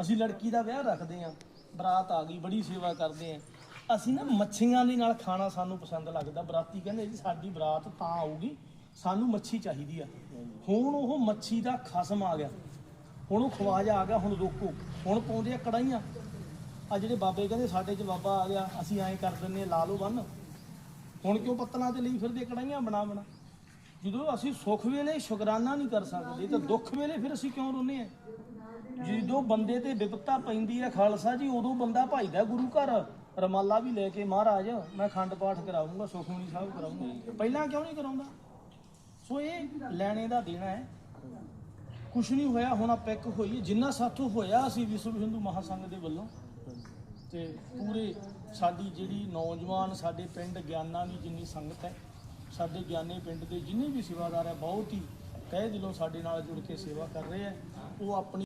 ਅਸੀਂ ਲੜਕੀ ਦਾ ਵਿਆਹ ਰੱਖਦੇ ਆ ਬਰਾਤ ਆ ਗਈ ਬੜੀ ਸੇਵਾ ਕਰਦੇ ਆ ਅਸੀਂ ਨਾ ਮੱਛੀਆਂ ਦੇ ਨਾਲ ਖਾਣਾ ਸਾਨੂੰ ਪਸੰਦ ਲੱਗਦਾ। ਬਰਾਤੀ ਕਹਿੰਦੇ ਜੀ ਸਾਡੀ ਬਰਾਤ ਤਾਂ ਆਊਗੀ ਸਾਨੂੰ ਮੱਛੀ ਚਾਹੀਦੀ ਆ। ਹੁਣ ਉਹ ਮੱਛੀ ਦਾ ਖਸਮ ਆ ਗਿਆ। ਹੁਣ ਉਹ ਖਵਾਜਾ ਆ ਗਿਆ ਹੁਣ ਰੋਕੋ। ਹੁਣ ਪਾਉਂਦੇ ਆ ਕੜਾਈਆਂ ਆ ਜਿਹੜੇ ਬਾਬੇ ਕਹਿੰਦੇ ਸਾਡੇ 'ਚ ਬਾਬਾ ਆ ਗਿਆ ਅਸੀਂ ਐਂ ਕਰ ਦਿੰਨੇ ਆ, ਲਾ ਲਓ ਬੰਨ। ਹੁਣ ਕਿਉਂ ਪੱਤਲਾਂ ਤੇ ਲਈ ਫਿਰਦੇ ਕੜਾਈਆਂ ਬਣਾ ਬਣਾ ਜਦੋਂ ਅਸੀਂ ਸੁੱਖ ਵੇਲੇ ਸ਼ੁਕਰਾਨਾ ਨਹੀਂ ਕਰ ਸਕਦੇ ਤਾਂ ਦੁੱਖ ਵੇਲੇ ਫਿਰ ਅਸੀਂ ਕਿਉਂ ਰੋਨੇ ਆ ਜਦੋਂ ਬੰਦੇ ਤੇ ਵਿਪਤਾ ਪੈਂਦੀ ਹੈ ਖਾਲਸਾ ਜੀ ਉਦੋਂ ਬੰਦਾ ਭਾਈਦਾ ਗੁਰੂ ਘਰ। ਰਮਾਲਾ ਵੀ ਲੈ ਕੇ ਮਹਾਰਾਜ ਮੈਂ ਖੰਡ ਪਾਠ ਕਰਾਉਂਗਾ ਸੁਖਮਨੀ ਸਾਹਿਬ ਕਰਾਉਂਗਾ ਪਹਿਲਾਂ ਕਿਉਂ ਨਹੀਂ ਕਰਾਉਂਦਾ? ਸੋ ਇਹ ਲੈਣੇ ਦਾ ਦੇਣਾ ਹੈ। ਕੁਛ ਨਹੀਂ ਹੋਇਆ ਹੁਣ ਆਪਾਂ ਇੱਕ ਹੋਈਏ। ਜਿੰਨਾ ਸਾਥੋਂ ਹੋਇਆ ਅਸੀਂ ਵਿਸ਼ਵ ਹਿੰਦੂ ਮਹਾਸੰਘ ਦੇ ਵੱਲੋਂ। ਤੇ ਪੂਰੇ ਸਾਡੀ ਜਿਹੜੀ ਨੌਜਵਾਨ ਸਾਡੇ ਪਿੰਡ ਗਿਆਨਾਂ ਦੀ ਜਿੰਨੀ ਸੰਗਤ ਹੈ ਸਾਡੇ ਗਿਆਨੇ ਪਿੰਡ ਦੇ ਜਿੰਨੇ ਵੀ ਸੇਵਾਦਾਰ ਹੈ ਬਹੁਤ ਹੀ ਤਹਿ ਦਿਲੋਂ ਸਾਡੇ ਨਾਲ ਜੁੜ ਕੇ ਸੇਵਾ ਕਰ ਰਹੇ ਹੈ ਉਹ ਆਪਣੀ